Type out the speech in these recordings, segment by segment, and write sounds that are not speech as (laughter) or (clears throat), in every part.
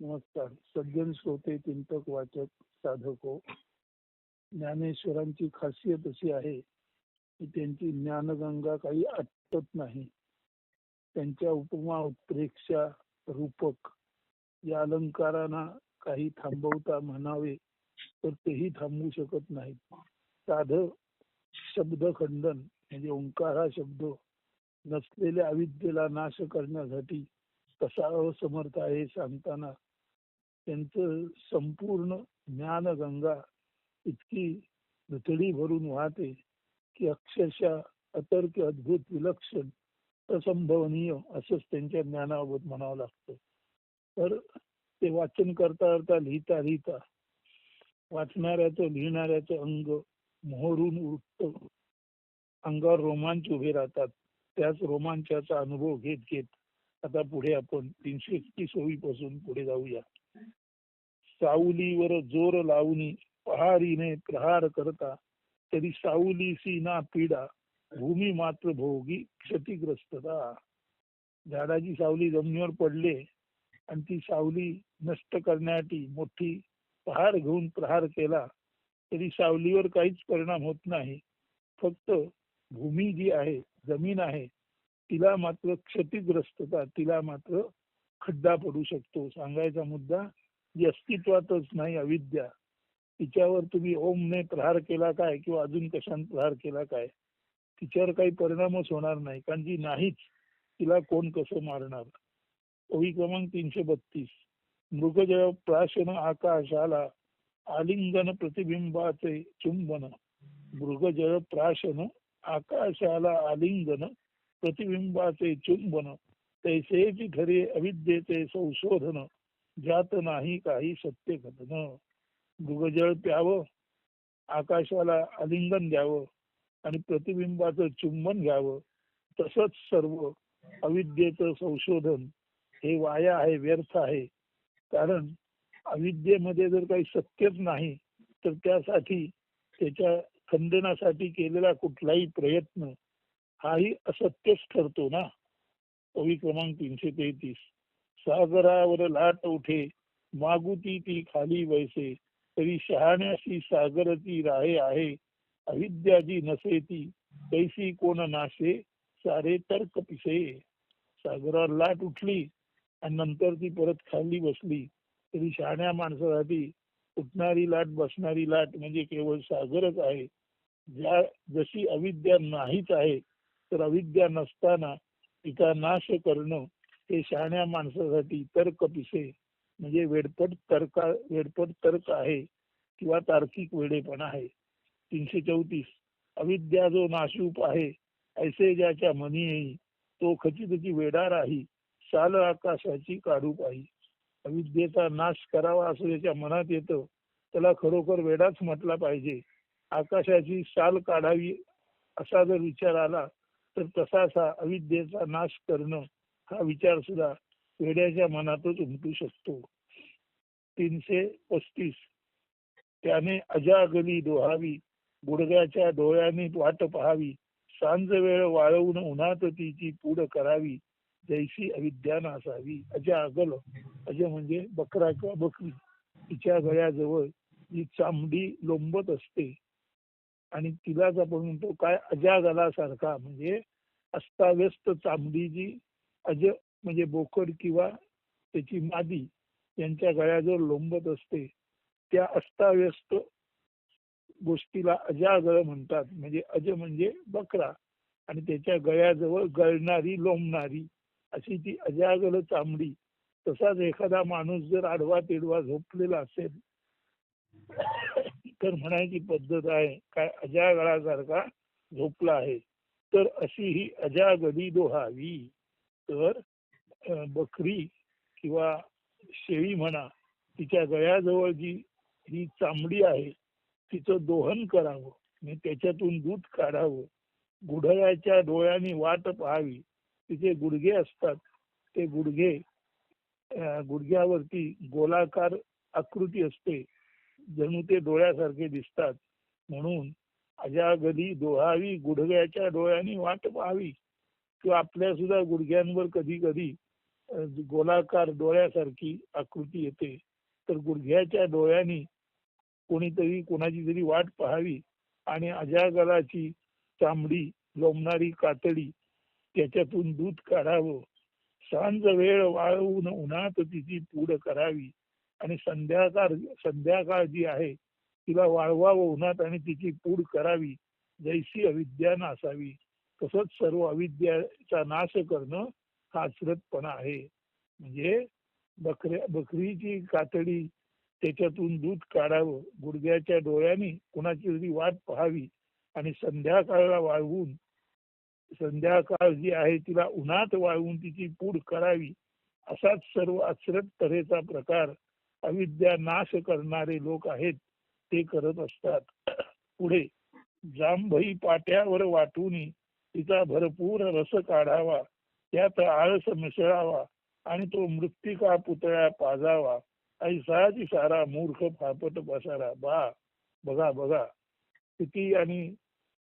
नमस्कार. सज्जन श्रोते चिंतक वाचक साधक. हो ज्ञानेश्वरांची खासियत अशी आहे की त्यांची ज्ञानगंगा काही आटत नाही. त्यांच्या उपमा उत्प्रेक्षा रूपक या अलंकारांना काही थांबवता म्हणावे तर तेही थांबवू शकत नाहीत. साध शब्द खंडन म्हणजे ओंकार हा शब्द नसलेल्या अविद्येला नाश करण्यासाठी कसा असमर्थ आहे सांगताना त्यांचं संपूर्ण ज्ञानगंगा इतकी दुथडी भरून वाहते की अक्षरशः अतर्क अद्भुत विलक्षण असंभवनीय असंच त्यांच्या ज्ञानाबाबत म्हणावं लागतं. तर ते वाचन करता करता लिहिता लिहिता वाचणाऱ्याचं लिहिणाऱ्याचं अंग मोहरून उठत. अंगावर रोमांच उभे राहतात. त्याच रोमांचाचा अनुभव घेत घेत आता पुढे आपण तीनशे एकतीसपासून पुढे जाऊया. साऊलीवर जोर लावून पहारीने प्रहार करता तरी सावलीसी ना पीडा भूमी मात्र भोगी क्षतिग्रस्तता. झाडाची सावली जमिनीवर पडले आणि ती सावली नष्ट करण्यासाठी मोठी पहार घेऊन प्रहार केला तरी सावलीवर काहीच परिणाम होत नाही. फक्त भूमी जी आहे जमीन आहे तिला मात्र क्षतिग्रस्तता तिला मात्र खड्डा पडू शकतो. सांगायचा मुद्दा जी अस्तित्वातच नाही अविद्या. तिच्यावर तुम्ही ओमने प्रहार केला काय किंवा अजून कशाने प्रहार केला काय? तिच्यावर काही परिणामच होणार नाही कारण जी नाहीच. तिला कोण कसं मारणार? ओळी क्रमांक तीनशे बत्तीस. मृगजय प्राशन आकाशाला आलिंगन प्रतिबिंबाचे चुंबन. मृगजय प्राशन आकाशाला आलिंगन प्रतिबिंबाचे चुंबन. तैसेची खरे अविद्येचे संशोधन ज्यात नाही काही सत्य कथन मृगजळ प्यावं आकाशाला आलिंगन द्यावं आणि प्रतिबिंबाचं चुंबन घ्यावं. तसंच सर्व अविद्येचं संशोधन हे वाया आहे व्यर्थ आहे. कारण अविद्येमध्ये जर काही सत्यच नाही तर त्यासाठी त्याच्या खंडनासाठी केलेला कुठलाही प्रयत्न हाही असत्यच ठरतो ना. कवी क्रमांक तीनशे तेहतीस. सागरावर लाट उठे मागुती ती खाली वैसे तरी शहाण्याशी सागर ती राहे आहे. अविद्या जी नसे ती कैसी कोण नाशे सारे तर्क पिसे. सागरावर लाट उठली आणि नंतर ती परत खाली बसली. तरी शहाण्या माणसासाठी उठणारी लाट बसणारी लाट म्हणजे केवळ सागरच आहे. ज्या जशी अविद्या नाहीच आहे तर अविद्या नसताना तिचा नाश करणं हे शहाण्या माणसासाठी तर्क पिसे म्हणजे वेडपट तर्क वेडपट तर्क आहे किंवा तार्किक वेडेपण आहे. तीनशे चौतीस अविद्या जो नाशूप आहे ऐसे ज्याच्या मनी येई तो खचितची वेडा राही साल आकाशाची काढू पाही. अविद्येचा नाश करावा असं ज्याच्या मनात येतं त्याला खरोखर वेडाच म्हटला पाहिजे. आकाशाची साल काढावी असा जर विचार आला तर तसासा अविद्येचा नाश करणं हा विचार सुद्धा वेड्याच्या मनातच उमटू शकतो. तीनशे पस्तीस. त्याने अजागली डोहावी गुडघ्याच्या डोळ्याने वाट पहावी सांज वेळ वाळवून उन्हात तिची पूड करावी जैसी अविद्या नासावी. अजा अगल अज म्हणजे बकरा किंवा बकरी. तिच्या गळ्याजवळ जी चांबडी लोंबत असते आणि तिलाच आपण म्हणतो काय अजागलासारखा म्हणजे अस्ताव्यस्त चांबडी जी अज म्हणजे बोकड किंवा त्याची मादी यांच्या गळ्याजवळ लोंबत असते त्या अस्ताव्यस्त गोष्टीला अजागळ म्हणतात. म्हणजे अज म्हणजे बकरा आणि त्याच्या गळ्याजवळ गळणारी लोंबणारी अशी ती अजागल चांबडी तसाच एखादा माणूस जर आडवा तिडवा झोपलेला असेल तर म्हणायची पद्धत आहे काय अजागळासारखा झोपला आहे तर अशी ही अजागडी दोहावी. तर बकरी किंवा शेळी म्हणा तिच्या गळ्याजवळ जी ही चांबडी आहे तिचं दोहन करावं आणि त्याच्यातून दूध काढावं. गुढळ्याच्या डोळ्यांनी वाट पाहावी. तिचे गुडघे असतात ते गुडघे गुडघ्यावरती गोलाकार आकृती असते जणू ते डोळ्यासारखे दिसतात. म्हणून अजागली दोहावी गुडघ्याच्या डोळ्यांनी वाट पाहावी. किंवा आपल्या सुद्धा गुडघ्यांवर कधी कधी गोलाकार डोळ्यासारखी आकृती येते. तर गुडघ्याच्या डोळ्यांनी कोणीतरी कोणाची तरी वाट पाहावी आणि अजागराची चांबडी लोंबणारी कातडी त्याच्यातून दूध काढावं. सांज वेळ वाळवून उन्हात तिची पूड करावी. आणि संध्याकाळ संध्याकाळ जी आहे तिला वाळवावं उन्हात आणि तिची पूड करावी जैसी अविद्या नासावी. तसंच सर्व अविद्याचा नाश करणं हा आचरतपणा आहे. म्हणजे बकऱ्या बकरीची कातडी त्याच्यातून दूध काढावं गुडघ्याच्या डोळ्यांनी कुणाची तरी वाट पाहावी आणि संध्याकाळला वाळवून संध्याकाळ जी आहे तिला उन्हात वाळवून तिची पूड करावी असाच सर्व अचरत तऱ्हेचा प्रकार अविद्या नाश करणारे लोक आहेत ते करत असतात. पुढे जांभई पाट्यावर वाटून तिचा भरपूर रस काढावा त्यात आळस मिसळावा आणि तो मृत्तिका पुतळ्या पाजावा. ऐसाची सारा मूर्ख फापट पसारा. बा बघा बघा. किती आणि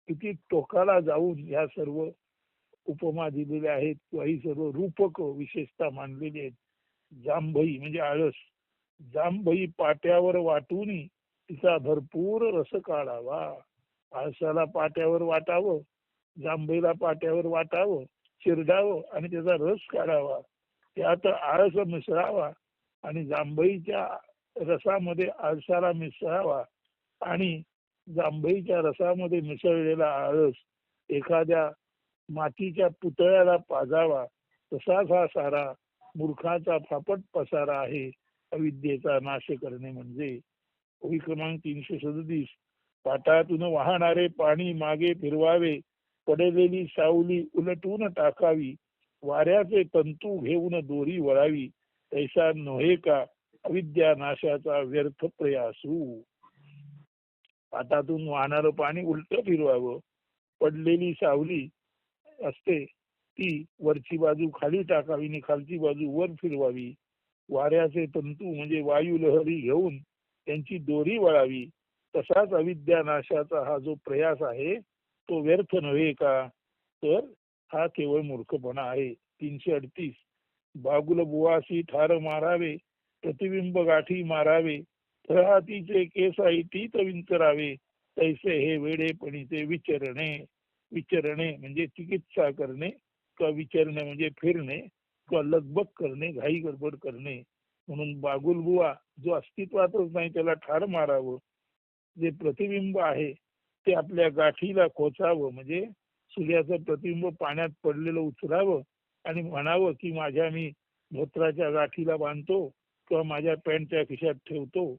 किती टोकाला जाऊन या सर्व उपमा दिलेल्या आहेत. किंवा ही सर्व रूपक विशेषता मानलेली आहेत. जांभई म्हणजे आळस. जांभई पाट्यावर वाटून तिचा भरपूर रस काढावा. आळसाला पाट्यावर वाटावं जांभईला पाट्यावर वाटावं चिरडावं आणि त्याचा रस काढावा. त्यात आळस मिसळावा आणि जांभईच्या रसामध्ये आळसाला मिसळावा आणि जांभईच्या रसामध्ये मिसळलेला आळस एखाद्या मातीच्या पुतळ्याला पाजावा. तसाच हा सारा मूर्खाचा फापट पसारा आहे. अविद्येचा नाश करणे म्हणजे ओळी क्रमांक तीनशे सदतीस. पाटातून वाहणारे पाणी मागे फिरवावे पडलेली सावली उलटून टाकावी वाऱ्याचे तंतू घेऊन दोरी वळावी तैसा नव्हे का अविद्या नाशाचा व्यर्थ प्रयासू हो. पाटातून वाहणारं पाणी उलट फिरवावं पडलेली सावली असते ती वरची बाजू खाली टाकावी आणि खालची बाजू वर फिरवावी. वाऱ्याचे तंतू म्हणजे वायू लहरी घेऊन त्यांची दोरी वळावी. तसाच अविद्यानाशाचा हा जो प्रयास आहे तो व्यर्थ नव्हे का? तर हा केवळ मूर्खपणा आहे. तीनशे अडतीस. बागुल बुवासी ठार मारावे प्रतिबिंब गाठी मारावे तळहातीचे केस तीत विंचरावे तैसे हे वेडेपणीचे विचरणे. विचरणे म्हणजे चिकित्सा करणे किंवा विचरणे म्हणजे फिरणे? लगबग करणे घाई गडबड करणे म्हणून बागुलबुवा जो अस्तित्वातच नाही त्याला ठार मारावं. जे प्रतिबिंब आहे ते आपल्या गाठीला खोचावं. म्हणजे सूर्याचं प्रतिबिंब पाण्यात पडलेलं उचलावं आणि म्हणावं की माझ्या मी धोत्राच्या गाठीला बांधतो किंवा माझ्या पॅन्टच्या खिशात ठेवतो.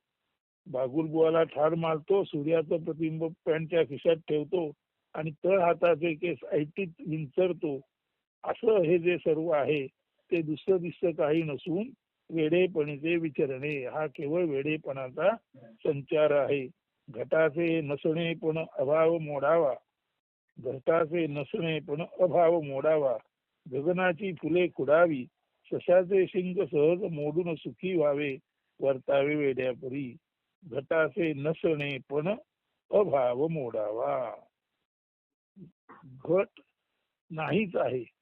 बागुलबुवाला ठार मारतो सूर्याचं प्रतिबिंब पॅन्टच्या खिशात ठेवतो आणि तळ हाताचे केस ऐटीत विंचरतो. असं हे जे सर्व आहे ते दुसरं दिसतं काही नसून वेडेपणीचे विचरणे. हा केवळ वेडेपणाचा संचार आहे. घटाचे नसणे पण अभाव मोडावा. घटाचे नसणे पण अभाव मोडावा. गगनाची फुले खुडावी. सशाचे शिंग सहज मोडून सुखी व्हावे वर्तावे वेड्यापरी. घटाचे नसणे पण अभाव मोडावा. घट नाहीच आहे.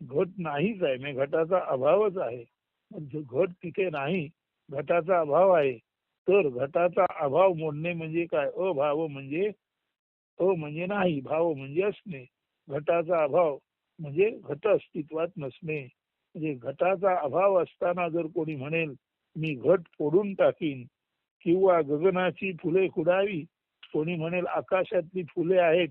घट नाहीच आहे. म्हणजे घटाचा अभावच आहे. घट तिथे नाही घटाचा अभाव आहे. तर घटाचा अभाव मोडणे म्हणजे काय? अभाव म्हणजे अ म्हणजे नाही भाव म्हणजे असणे. घटाचा अभाव म्हणजे घट अस्तित्वात नसणे. म्हणजे घटाचा अभाव असताना जर कोणी म्हणेल मी घट फोडून टाकीन किंवा गगनाची फुले खुडावी कोणी म्हणेल आकाशातली फुले आहेत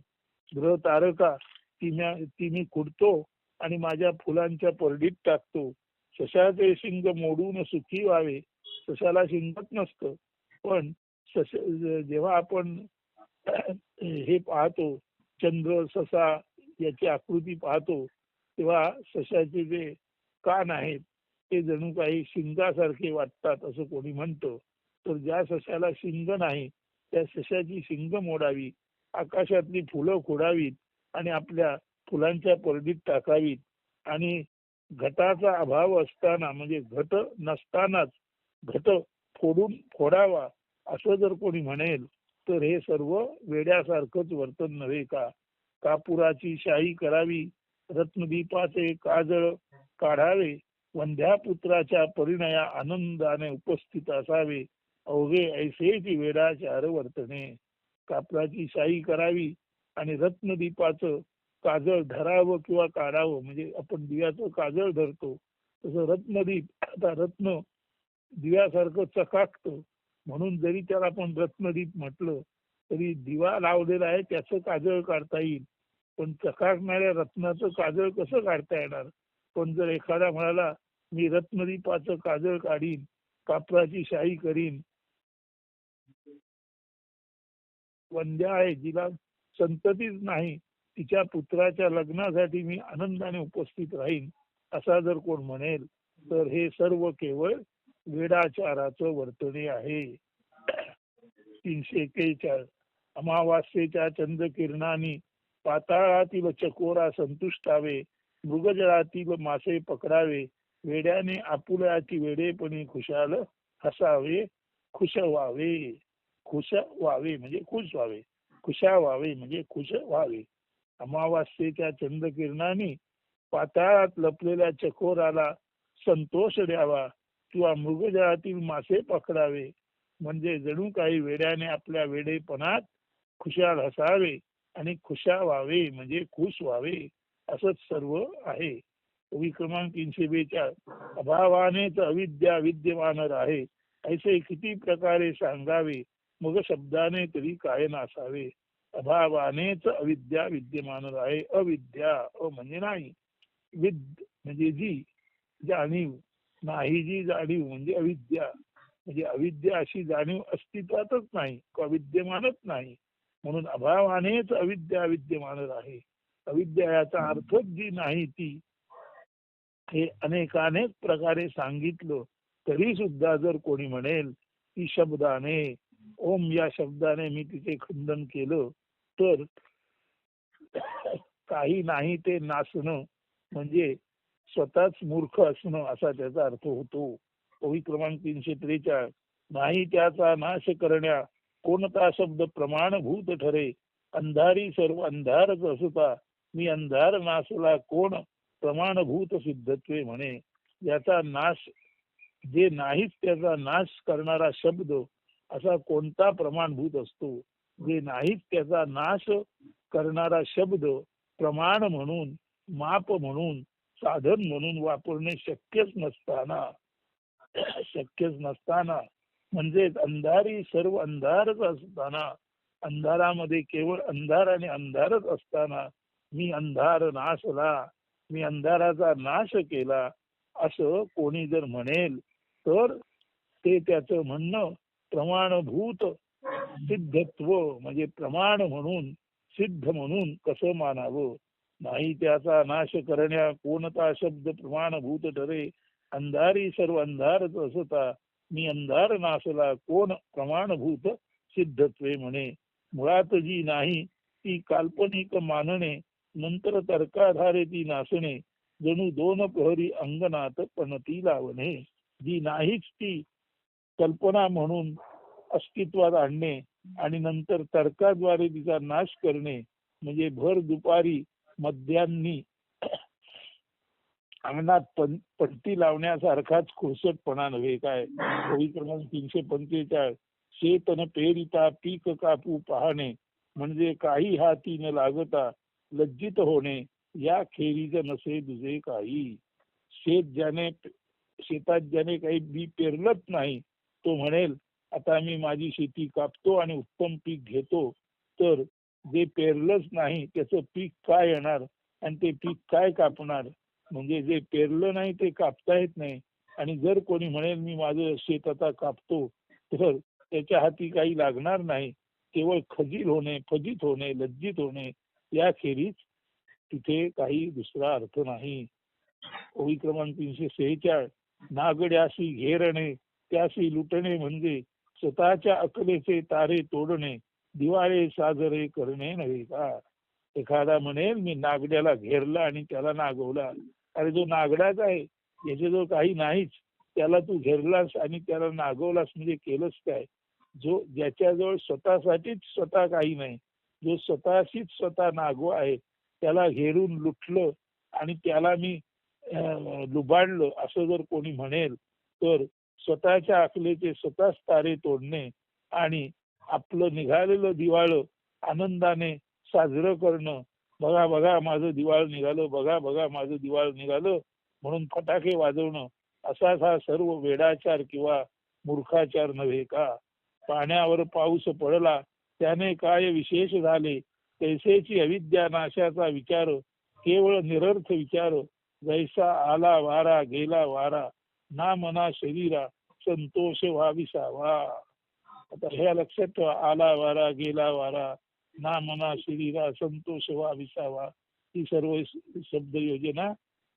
ग्रह तारका ती ती मी खुडतो आणि माझ्या फुलांच्या परडीत टाकतो. सशाचे शिंग मोडून सुखी व्हावे. सशाला शिंगत नसतं. पण सश जेव्हा आपण हे पाहतो चंद्र ससा याची आकृती पाहतो तेव्हा सशाचे जे कान आहेत ते जणू काही शिंगासारखे वाटतात असं कोणी म्हणतं. तर ज्या सशाला शिंग नाही त्या सशाची शिंग मोडावी. आकाशातली फुलं खोडावीत आणि आपल्या फुलांच्या परडीत टाकावीत आणि घटाचा अभाव असताना म्हणजे घट नसतानाच घट फोडून फोडावा असं जर कोणी म्हणेल तर हे सर्व वेड्यासारखंच वर्तन नव्हे का? कापुराची शाही करावी रत्नदीपाचे काजळ काढावे वंध्या पुत्राच्या परिणया आनंदाने उपस्थित असावे अवघे ऐसेची वेडाचार वर्तने. कापराची शाही करावी आणि रत्नदीपाचं काजळ धरावं किंवा काढावं म्हणजे आपण दिव्याचं काजळ धरतो तसं रत्नदीप आता रत्न दिव्यासारखं चकाकतं म्हणून जरी त्याला आपण रत्नदीप म्हटलं तरी दिवा लावलेला आहे त्याचं काजळ काढता येईल. पण चकाकणाऱ्या रत्नाचं काजळ कसं काढता येणार? पण जर एखादा म्हणाला मी रत्नदीपाचं काजळ काढीन कापराची शाही करीन. वंद्या आहे जिला संततीच नाही. तिच्या पुत्राच्या लग्नासाठी मी आनंदाने उपस्थित राहीन असा जर कोण म्हणेल तर हे सर्व केवळ वेडाचाराचं वर्तणे आहे. तीनशे एक्केचाळीस. अमावास्येच्या चंद्रकिरणाने पाताळातील चकोरा संतुष्टावे मृगजळातील मासे पकडावे वेड्याने आपुल्याची वेडेपणी खुशाल हसावे खुश व्हावे खुश व्हावे म्हणजे खुश व्हावे खुशा व्हावे म्हणजे खुश व्हावे अमावास्येच्या चंद्रकिरणाने पाताळात लपलेल्या चकोराला संतोष द्यावा किंवा मृगजळातील मासे पकडावे. म्हणजे जणू काही वेड्याने आपल्या वेडेपणात खुशाल हसावे आणि खुशा व्हावे म्हणजे खुश व्हावे असंच सर्व आहे. कवी क्रमांक तीनशे बेचाळ अभावानेच अविद्या विद्यमान आहे ऐसे किती प्रकारे सांगावे मग शब्दाने तरी काय नासावे? अभावानेच अविद्या विद्यमान आहे अविद्या अ म्हणजे नाही. विद म्हणजे जी जाणीव. नाही जी जाणीव म्हणजे अविद्या. म्हणजे अविद्या अशी जाणीव अस्तित्वातच नाही. किंवा विद्यमानच नाही. म्हणून अभावानेच अविद्या विद्यमान आहे अविद्या याचा अर्थच जी नाही ती. हे अनेकानेक प्रकारे सांगितलं तरी सुद्धा जर कोणी म्हणेल की शब्दाने ओम या शब्दाने मी तिचे खंडन केलं तर काही नाही ते नाचणं म्हणजे स्वतःच मूर्ख असणं असा त्याचा अर्थ होतो. ओवी क्रमांक तीनशे त्रेचाळीस. नाही त्याचा नाश करण्या कोणता शब्द प्रमाणभूत ठरे? अंधारी सर्व अंधारच असता. मी अंधार नाशला कोण? प्रमाणभूत सिद्धत्वे म्हणे. याचा नाश जे नाहीच त्याचा नाश करणारा शब्द असा कोणता प्रमाणभूत असतो? जे नाहीत त्याचा नाश करणारा शब्द प्रमाण म्हणून माप म्हणून साधन म्हणून वापरणे शक्यच नसताना शक्यच नसताना म्हणजेच अंधारी सर्व अंधारच असताना अंधारामध्ये केवळ अंधार आणि अंधारच असताना मी अंधार नाशला मी अंधाराचा नाश केला असं कोणी जर म्हणेल तर ते त्याचं म्हणणं प्रमाणभूत सिद्धत्व म्हणजे प्रमाण म्हणून सिद्ध म्हणून कसं मानावं? नाही त्याचा नाश करण्या कोणता शब्द प्रमाणभूत ठरे? अंधारी सर्व अंधारच असता मी अंधार नाशला कोण प्रमाणभूत सिद्धत्वे म्हणे? मुळात जी नाही ती काल्पनिक मानणे नंतर तर्काधारे ती नाचणे जणू दोन प्रहरी अंगणात पणती लावणे. जी नाहीच ती कल्पना म्हणून अस्तित्वात आणणे आणि नंतर तर्काद्वारे तिचा नाश करणे म्हणजे भर दुपारी मध्यांनी (clears throat) अंगणात पट्टी लावण्यासारखाच खुरसटपणा नव्हे काय? कवी क्रमांक तीनशे पंचेचाळीस. शेतन पेरिता पीक कापू पाहणे म्हणजे काही हाती न लागता लज्जित होणे या खेरीज नसे दुजे काही. शेत ज्याने शेतात ज्याने काही बी पेरलंच नाही तो म्हणेल आता मी माझी शेती कापतो आणि उत्तम पीक घेतो तर जे पेरलंच नाही त्याचं पीक काय येणार आणि ते पीक काय कापणार? म्हणजे जे पेरलं नाही ते कापता येत नाही. आणि जर कोणी म्हणेल मी माझं शेत आता कापतो तर त्याच्या हाती काही लागणार नाही. केवळ खजील होणे फजित होणे लज्जित होणे याखेरीज तिथे काही दुसरा अर्थ नाही. ओळी क्रमांक तीनशे सेहेचाळ नागड्याशी घेरणे त्याशी लुटणे म्हणजे स्वतःच्या अकलेचे तारे तोडणे दिवाळे साजरे करणे नव्हे का? एखादा म्हणेल मी नागड्याला घेरला आणि त्याला नागवला. अरे जो नागडाच आहे याच्याजवळ काही नाहीच. त्याला तू घेरलास आणि त्याला नागवलास म्हणजे केलंच काय? जो ज्याच्याजवळ स्वतःसाठीच स्वतः काही नाही जो स्वतःशीच स्वतः नागवा आहे त्याला घेरून लुटलं आणि त्याला मी लुबाडलं असं जर कोणी म्हणेल तर स्वतःच्या अकलेचे स्वतःच तारे तोडणे आणि आपलं निघालेलं दिवाळ आनंदाने साजरं करणं. बघा बघा माझं दिवाळ निघालं बघा बघा माझं दिवाळ निघालं म्हणून फटाके वाजवणं. असाच हा सर्व वेडाचार किंवा मूर्खाचार नव्हे का? पाण्यावर पाऊस पडला त्याने काय विशेष झाले? तैसेची अविद्या नाशाचा विचार केवळ निरर्थ विचार. जैसा आला वारा गेला वारा ना मना शरीरा संतोष व्हाविसावा आता ह्या लक्षात ठेवा आला वारा गेला वारा. ना मना शरीरा संतोष व्हाविसावा ही सर्व शब्द योजना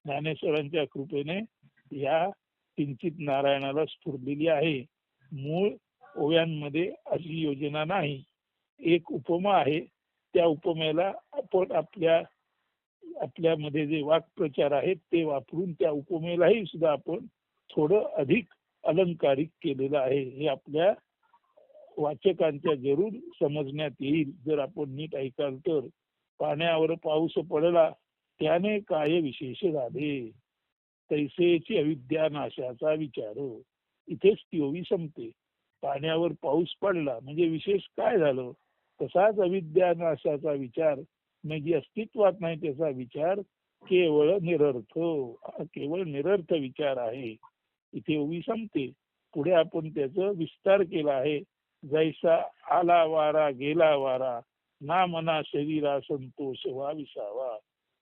ज्ञानेश्वरांच्या कृपेने या किंचित नारायणाला स्फुरलेली आहे. मूळ ओव्यांमध्ये अशी योजना नाही. एक उपमा आहे. त्या उपमेला आपण आपल्या आपल्यामध्ये जे वाक्प्रचार आहेत ते वापरून त्या उपमेलाही सुद्धा आपण थोडं अधिक अलंकारिक केलेलं आहे. हे आपल्या वाचकांच्या जरूर समजण्यात येईल. जर आपण नीट ऐकाल तर. पाण्यावर पाऊस पडला त्याने काय विशेष झाले? तैसेची अविद्या नाशाचा विचार. इथेच ती संपते. पाण्यावर पाऊस पडला म्हणजे विशेष काय झालं? तसाच अविद्या नाशाचा विचार. म्हणजे अस्तित्वात नाही त्याचा विचार. केवळ निरर्थ. हा केवळ निरर्थ विचार आहे. इथे ओवी संपते. पुढे आपण त्याचा विस्तार केला आहे. जैसा आला वारा गेला वारा ना मना शरीरा संतोष वा विसावा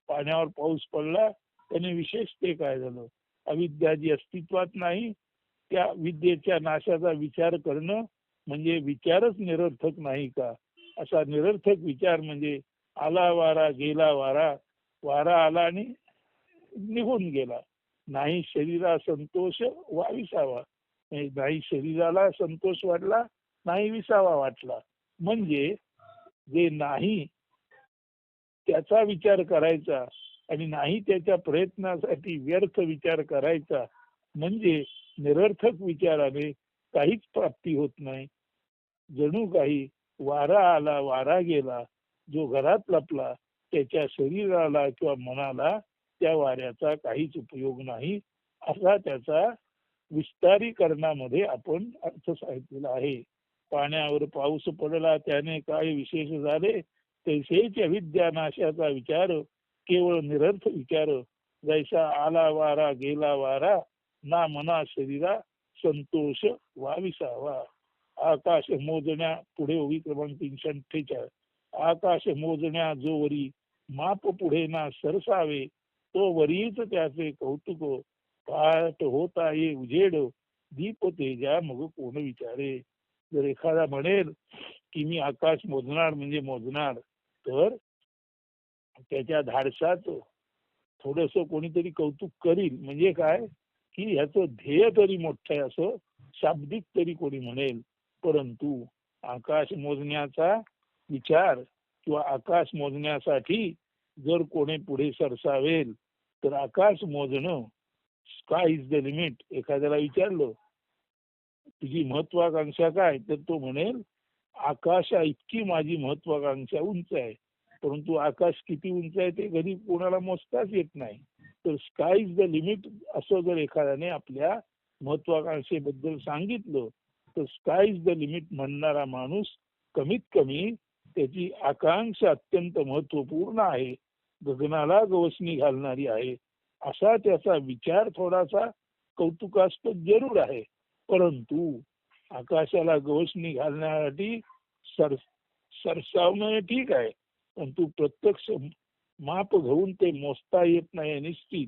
पाण्यावर पाऊस पडला त्याने विशेष ते काय झालं? अविद्या जी अस्तित्वात नाही त्या विद्येच्या नाशाचा विचार करणं म्हणजे विचारच निरर्थक नाही का? असा निरर्थक विचार म्हणजे आला वारा गेला वारा वारा आला आणि निघून गेला. नाही शरीरा संतोष वा विसावा नाही शरीराला संतोष वाटला नाही विसावा वाटला. म्हणजे जे नाही त्याचा विचार करायचा आणि नाही त्याच्या प्रयत्नासाठी व्यर्थ विचार करायचा म्हणजे निरर्थक विचाराने काहीच प्राप्ती होत नाही. जणू काही वारा आला वारा गेला जो घरात लपला त्याच्या शरीराला किंवा मनाला त्या वाऱ्याचा काहीच उपयोग नाही असा त्याचा विस्तारीकरणामध्ये आपण अर्थ सांगितलेला आहे. पाण्यावर पाऊस पडला त्याने काय विशेष झाले? तसेच अविद्यानाशाचा विचार केवळ निरर्थ विचार. जैसा आला वारा गेला वारा ना मना शरीरा संतोष वाविसावा. आकाश मोजण्या पुढे ओवी क्रमांक तीनशे अठ्ठेचाळीस. आकाश मोजण्या जोवरी माप पुढे ना सरसावे. तो वरीच त्याचे कौतुक पाठ होता ये उजेड. दीप तेजा मग कोण विचारे? जर एखादा म्हणेल की मी आकाश मोजणार म्हणजे मोजणार तर त्याच्या धाडसाच थोडस कोणीतरी कौतुक करील. म्हणजे काय? की ह्याचं ध्येय तरी मोठं आहे असं शाब्दिक तरी कोणी म्हणेल. परंतु आकाश मोजण्याचा विचार किंवा आकाश मोजण्यासाठी जर कोणी पुढे सरसावेल तर आकाश मोजणं स्काय इज द लिमिट एखाद्याला विचारलं तुझी महत्वाकांक्षा काय? तर तो म्हणेल आकाशा इतकी माझी महत्वाकांक्षा उंच आहे परंतु आकाश किती उंच आहे ते कधी कोणाला मोजताच येत नाही. तर स्काय इज द लिमिट असं जर एखाद्याने आपल्या महत्वाकांक्षेबद्दल सांगितलं तर स्काय इज द लिमिट म्हणणारा माणूस कमीत कमी त्याची आकांक्षा अत्यंत महत्त्वपूर्ण आहे. गगनाला गवसणी घालणारी आहे. असा त्याचा विचार थोडासा कौतुकास्पद जरूर आहे. परंतु आकाशाला गवसणी घालण्यासाठी सर सरसावणं ठीक आहे. परंतु प्रत्यक्ष माप घेऊन ते मोजता येत नाही निश्चित.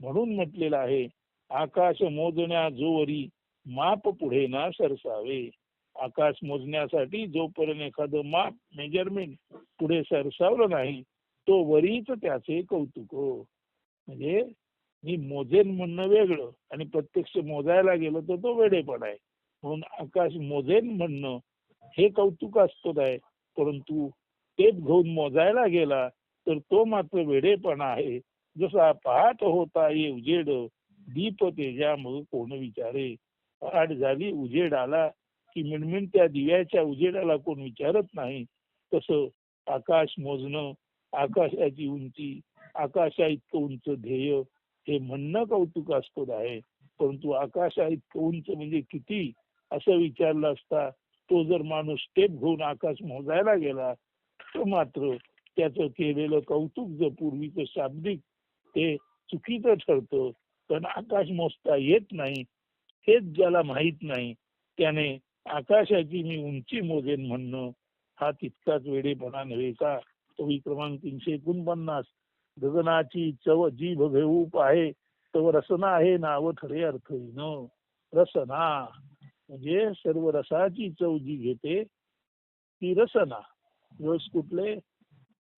म्हणून म्हटलेलं आहे आकाश मोजण्या जोवरी माप पुढे ना सरसावे. आकाश मोजण्यासाठी जोपर्यंत एखादं माप मेजरमेंट पुढे सरसावलं नाही तो वरीच त्याचे कौतुक हो. म्हणजे मी मोजेन म्हणणं वेगळं आणि प्रत्यक्ष मोजायला गेलो तर तो वेडेपण आहे. म्हणून आकाश मोजेन म्हणणं हे कौतुक असतो आहे. परंतु टेप घेऊन मोजायला गेला तर तो मात्र वेडेपणा आहे. जसा पहाट होता ये उजेड दीप तेजा मग कोण विचारे? पहाट झाली उजेड आला की मिणमिण त्या दिव्याच्या उजेडाला कोण विचारत नाही. तसं आकाश मोजणं आकाशाची उंची आकाशा इतकं उंच ध्येय हे म्हणणं कौतुकास्पद आहे. परंतु आकाशा इतकं उंच म्हणजे किती असं विचारलं असता तो जर माणूस स्टेप घेऊन आकाश मोजायला गेला तर मात्र त्याचं केलेलं कौतुक जर पूर्वीचं शाब्दिक ते चुकीचं ठरतं. पण आकाश मोजता येत नाही हेच ज्याला माहीत नाही त्याने आकाशाची मी उंची मोजेन म्हणणं हा तितकाच वेडेपणा नव्हे का? कवी क्रमांक तीनशे एकोणपन्नास. गगनाची चव जी घेऊ आहे. तव रसना आहे नाव ठरे अर्थहीन. रसना म्हणजे सर्व रसाची चव जी घेते ती रसना. रस कुठले?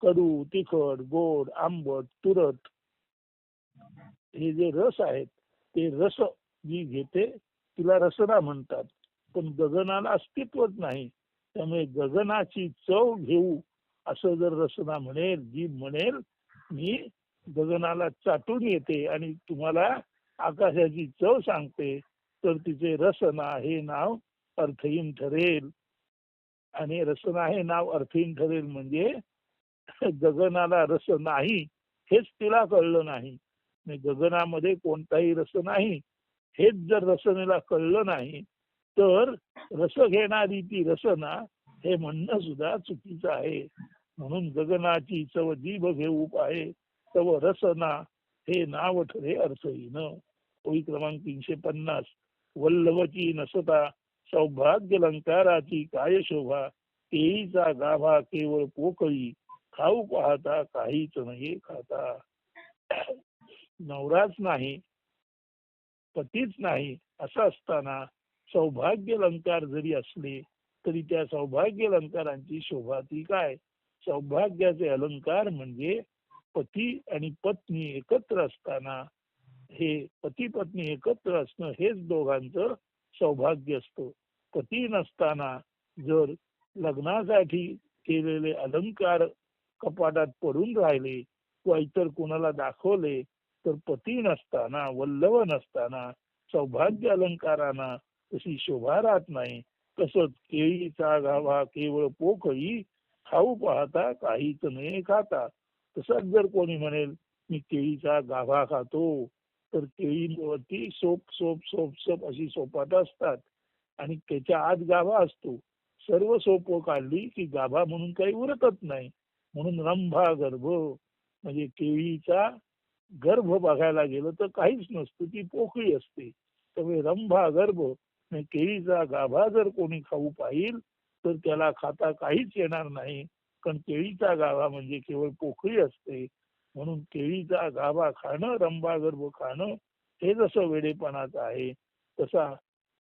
कडू तिखट गोड आंबट तुरट. हे जे रस आहेत ते रस जी घेते तिला रसना म्हणतात. पण गगनाला अस्तित्वच नाही. त्यामुळे गगनाची चव घेऊ असं जर रसना म्हणेल जी म्हणेल मी गगनाला चाटून येते आणि तुम्हाला आकाशाची चव सांगते तर तिचे रसना हे नाव अर्थहीन ठरेल. आणि रसना हे नाव अर्थहीन ठरेल म्हणजे गगनाला रस नाही हेच तिला कळलं नाही. गगनामध्ये कोणताही रस नाही हेच जर रसनेला कळलं नाही तर रस घेणारी ती रसना हे म्हणणं सुद्धा चुकीचं आहे. म्हणून गगनाची चव जीभ घेऊ आहे तव रसना हे नाव ठरे अर्थहीन. ओळी क्रमांक तीनशे पन्नास. वल्लभची नसता सौभाग्य अलंकाराची काय शोभा? केळीचा गाभा केवळ पोकळी खाऊ पाहता काहीच नाही खाता. नवराच नाही पतीच नाही असं असताना सौभाग्य अलंकार जरी असले तरी त्या सौभाग्य अलंकारांची शोभा ती काय? सौभाग्याचे अलंकार म्हणजे पती आणि पत्नी एकत्र असताना. हे पती पत्नी एकत्र असणं हेच दोघांचं सौभाग्य असतं. पती नसताना जर लग्नासाठी केलेले अलंकार कपाटात पडून राहिले किंवा इतर कोणाला दाखवले तर पती नसताना वल्लव नसताना सौभाग्य अलंकारांना तशी शोभा राहत नाही. तसंच केळीचा गाभा केवळ पोखळी खाऊ पाहता काहीच नाही खाता. तसंच जर कोणी म्हणेल मी केळीचा गाभा खातो तर केळीवरती सोप सोप सोप सोप अशी सोपात असतात आणि त्याच्या आत गाभा असतो. सर्व सोप काढली की गाभा म्हणून काही उरतच नाही. म्हणून रंभा गर्भ म्हणजे केळीचा गर्भ बघायला गेलं तर काहीच नसतं ती पोकळी असते. त्यामुळे रंभा गर्भ म्हणजे केळीचा गाभा जर कोणी खाऊ पाहिल तर त्याला खाता काहीच येणार नाही. कारण केळीचा गाभा म्हणजे केवळ पोखळी असते. म्हणून केळीचा गाभा खाणं रंभागर्भ खाणं हे जसं वेडेपणाचं आहे तसा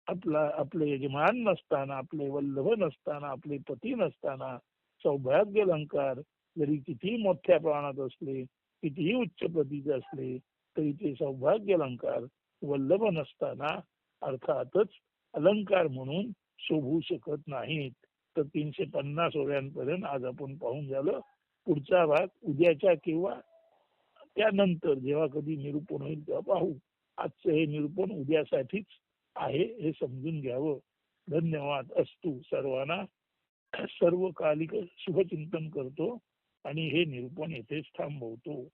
आपला आपले यजमान नसताना आपले वल्लभ नसताना आपले पती नसताना सौभाग्य अलंकार जरी कितीही मोठ्या प्रमाणात असले कितीही उच्च पतीचे असले तरी ते सौभाग्य अलंकार वल्लभ नसताना अर्थातच अलंकार म्हणून शोभू शकत नाहीत. तर तीनशे पन्नास ओव्यांपर्यंत आज आपण पाहून झालं. पुढचा भाग उद्याच्या किंवा त्यानंतर जेव्हा कधी निरूपण होईल तेव्हा पाहू. आजचं हे निरूपण उद्यासाठीच आहे हे समजून घ्यावं. धन्यवाद असतो सर्वांना. सर्वकालिक शुभचिंतन करतो आणि हे निरूपण येथेच थांबवतो.